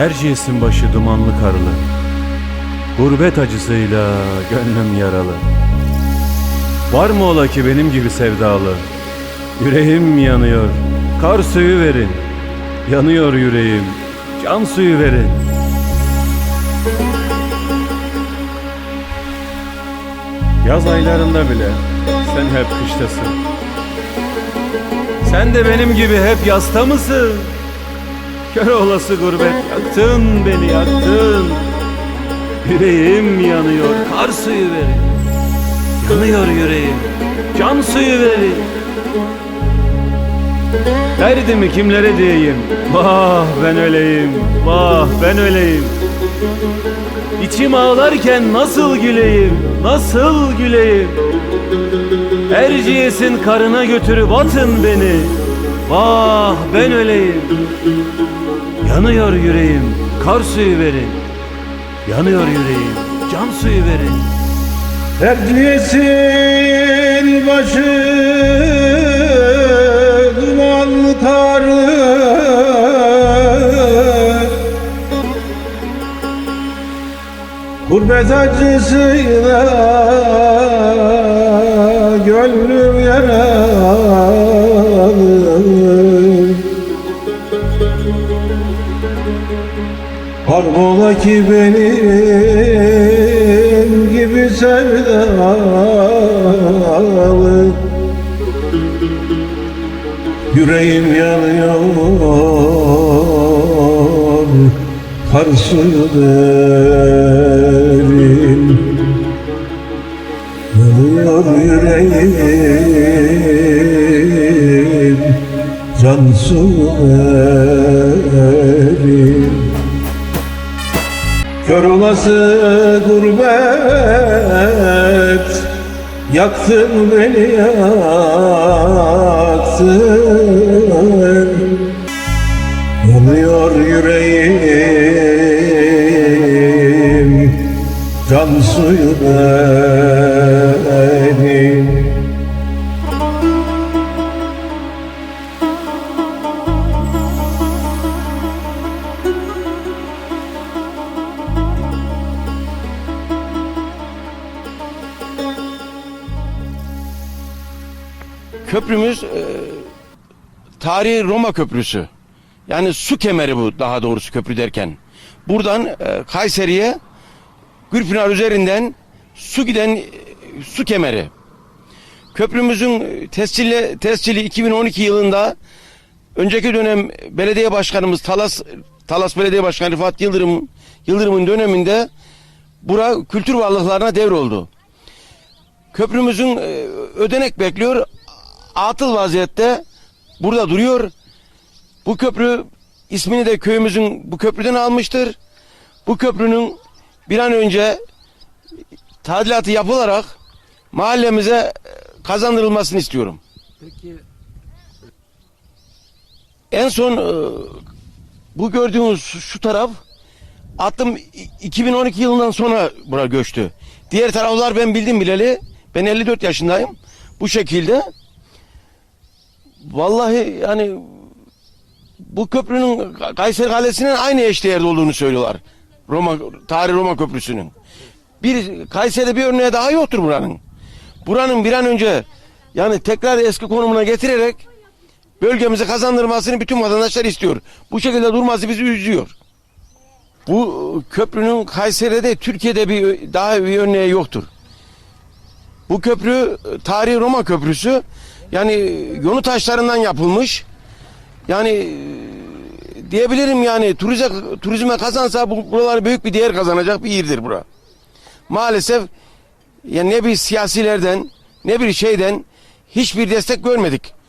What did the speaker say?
Erciyes'in başı dumanlı karlı. Gurbet acısıyla gönlüm yaralı. Var mı ola ki benim gibi sevdalı? Yüreğim yanıyor, kar suyu verin. Yanıyor yüreğim, can suyu verin. Yaz aylarında bile sen hep kıştasın. Sen de benim gibi hep yasta mısın? Kör olası gurbet yaktın beni yaktın. Yüreğim yanıyor, kar suyu verin. Yanıyor yüreğim, can suyu verin. Derdimi kimlere diyeyim? Vah ben öleyim, vah ben öleyim. İçim ağlarken nasıl güleyim, nasıl güleyim? Erciyes'in karına götürüp atın beni. Vah ben öleyim. Yanıyor yüreğim, kar suyu verin. Yanıyor yüreğim, can suyu verin. Erciyes'in başı dumanlı karlı Gurbet acısıyla Harbola ki benim gibi sevdalı. Yüreğim yanıyor Kar suyu derin. Yanıyor yüreğim Can suyu derin Kör olası gurbet Yaktın beni yaktın Yanıyor yüreğim Can suyu benim Köprümüz e, tarihi Roma köprüsü. Yani su kemeri bu daha doğrusu köprü derken. Buradan e, Kayseri'ye Gürpınar üzerinden su giden e, su kemeri. Köprümüzün tescili, tescili 2012 yılında önceki dönem belediye başkanımız Talas Talas Belediye Başkanı Rıfat Yıldırım Yıldırım'ın döneminde bura kültür varlıklarına devroldu. Köprümüzün e, ödenek bekliyor. Atıl vaziyette burada duruyor. Bu köprü ismini de köyümüzün bu köprüden almıştır. Bu köprünün bir an önce tadilatı yapılarak mahallemize e, kazandırılmasını istiyorum. Peki En son e, bu gördüğünüz şu taraf attım 2012 yılından sonra buna göçtü. Diğer taraflar ben bildim bileli. Ben 54 yaşındayım. Bu şekilde. Vallahi yani bu köprünün Kayseri Kalesi'nin aynı eşdeğerde olduğunu söylüyorlar. Roma tarih Roma Köprüsü'nün. Bir Kayseri'de bir örneği daha yoktur buranın. Buranın bir an önce yani tekrar eski konumuna getirerek bölgemizi kazandırmasını bütün vatandaşlar istiyor. Bu şekilde durması bizi üzüyor. Bu köprünün Kayseri'de Türkiye'de bir daha bir örneği yoktur. Bu köprü tarihi Roma köprüsü. Yani yonu taşlarından yapılmış. Yani e, diyebilirim yani turize, turizme kazansa bu, buralar büyük bir değer kazanacak bir yerdir bura. Maalesef yani ne bir siyasilerden ne bir şeyden hiçbir destek görmedik.